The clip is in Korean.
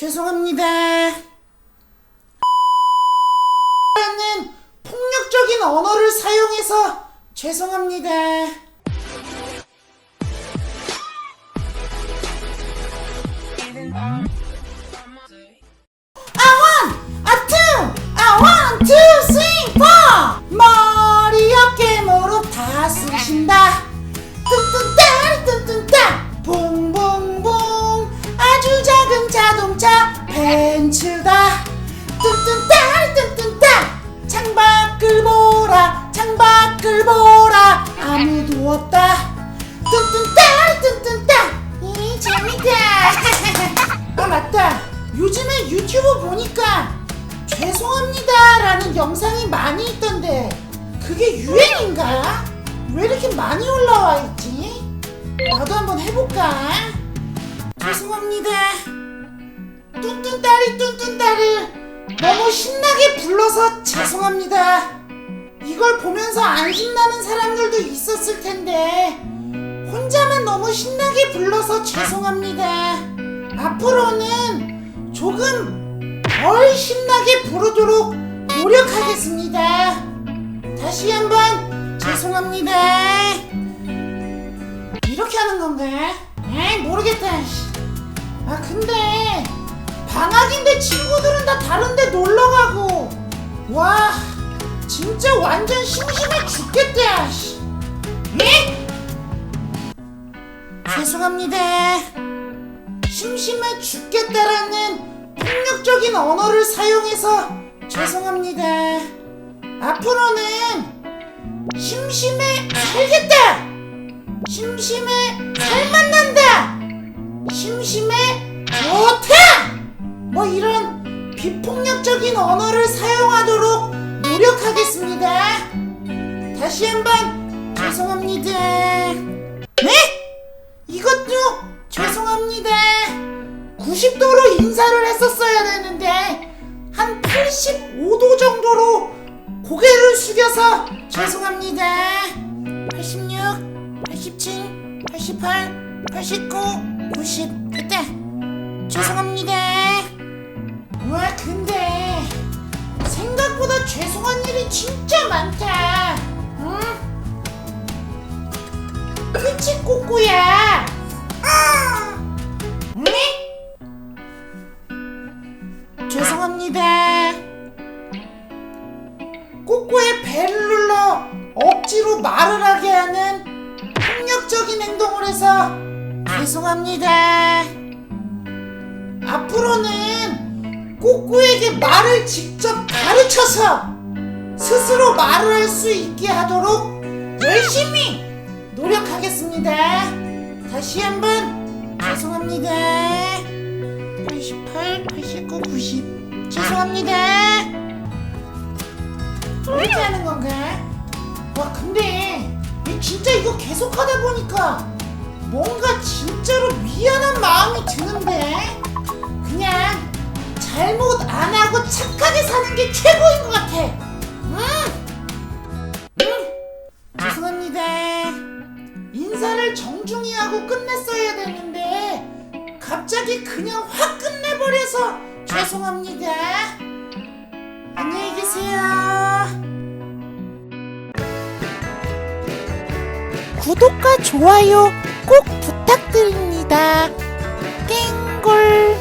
죄송합니다. 라는 폭력적인 언어를 사용해서 죄송합니다. 요즘에 유튜브 보니까 죄송합니다 라는 영상이 많이 있던데 그게 유행인가? 왜 이렇게 많이 올라와 있지? 나도 한번 해볼까? 죄송합니다. 뚠뚠따리 뚠뚠따를 너무 신나게 불러서 죄송합니다. 이걸 보면서 안 신나는 사람들도 있었을 텐데 혼자만 너무 신나게 불러서 죄송합니다. 앞으로는 신나게 부르도록 노력하겠습니다. 다시 한번 죄송합니다. 이렇게 하는 건가? 에이 모르겠다. 씨. 아 근데 방학인데 친구들은 다 다른데 놀러 가고 와 진짜 완전 심심해 죽겠다. 씨. 네? 죄송합니다. 심심해 죽겠다라는 폭력적인 언어를 사용해서 죄송합니다. 앞으로는 심심해 살겠다. 심심해 살만난다. 심심해 좋다. 뭐 이런 비폭력적인 언어를 사용하도록 노력하겠습니다. 다시 한번 죄송합니다. 네? 이것도 죄송합니다. 90도로 인사를 했었 88, 89, 90 됐다. 죄송합니다. 와 근데 생각보다 죄송한 일이 진짜 많다. 응? 그치 꼬꼬야? 네? 죄송합니다. 꼬꼬의 배를 눌러 억지로 말을 하게 하는 폭력적인 행동을 해서 죄송합니다. 앞으로는 꼬꼬에게 말을 직접 가르쳐서 스스로 말을 할 수 있게 하도록 열심히 노력하겠습니다. 다시 한번 죄송합니다. 88, 89, 90 죄송합니다. 왜 이렇게 하는 건가? 와 근데 이거 계속 하다 보니까 뭔가 진짜로 미안한 마음이 드는데 그냥 잘못 안 하고 착하게 사는 게 최고인 것 같아. 응. 응. 죄송합니다. 인사를 정중히 하고 끝냈어야 되는데 갑자기 그냥 확 끝내버려서 죄송합니다. 구독과 좋아요 꼭 부탁드립니다. 땡골